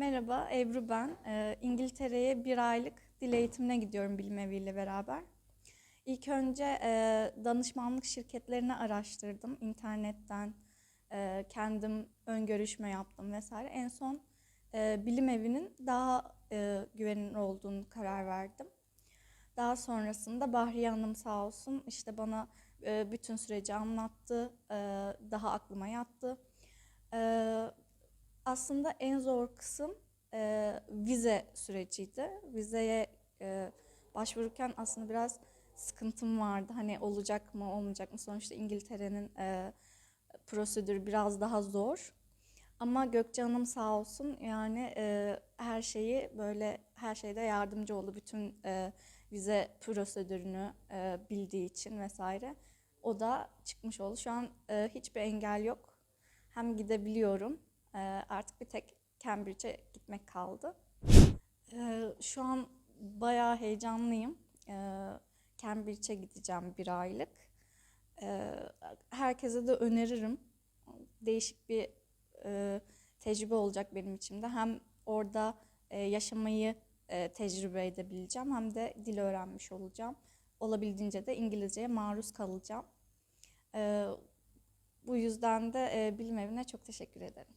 Merhaba, Ebru ben. Ee, İngiltere'ye bir aylık dil eğitimine gidiyorum bilim eviyle beraber. İlk önce e, danışmanlık şirketlerini araştırdım internetten. e, kendim ön görüşme yaptım vesaire. En son e, bilim evinin daha e, güvenilir olduğunu karar verdim. Daha sonrasında Bahriye Hanım sağ olsun işte bana e, bütün süreci anlattı. E, daha aklıma yattı. Aslında en zor kısım e, vize süreciydi. Vizeye e, başvururken aslında biraz sıkıntım vardı. Hani olacak mı olmayacak mı? Sonuçta İngiltere'nin e, prosedürü biraz daha zor. Ama Gökçe Hanım sağ olsun yani e, her şeyi böyle her şeyde yardımcı oldu. Bütün e, vize prosedürünü e, bildiği için vesaire. O da çıkmış oldu. Şu an e, hiçbir engel yok. Hem gidebiliyorum. E, artık bir tek Cambridge'e gitmek kaldı. E, şu an bayağı heyecanlıyım. E, Cambridge'e gideceğim bir aylık. Herkese de öneririm. Değişik bir e, tecrübe olacak benim için de. Hem orada e, yaşamayı e, tecrübe edebileceğim hem de dil öğrenmiş olacağım. Olabildiğince de İngilizceye maruz kalacağım. Bu yüzden de bilim evine çok teşekkür ederim.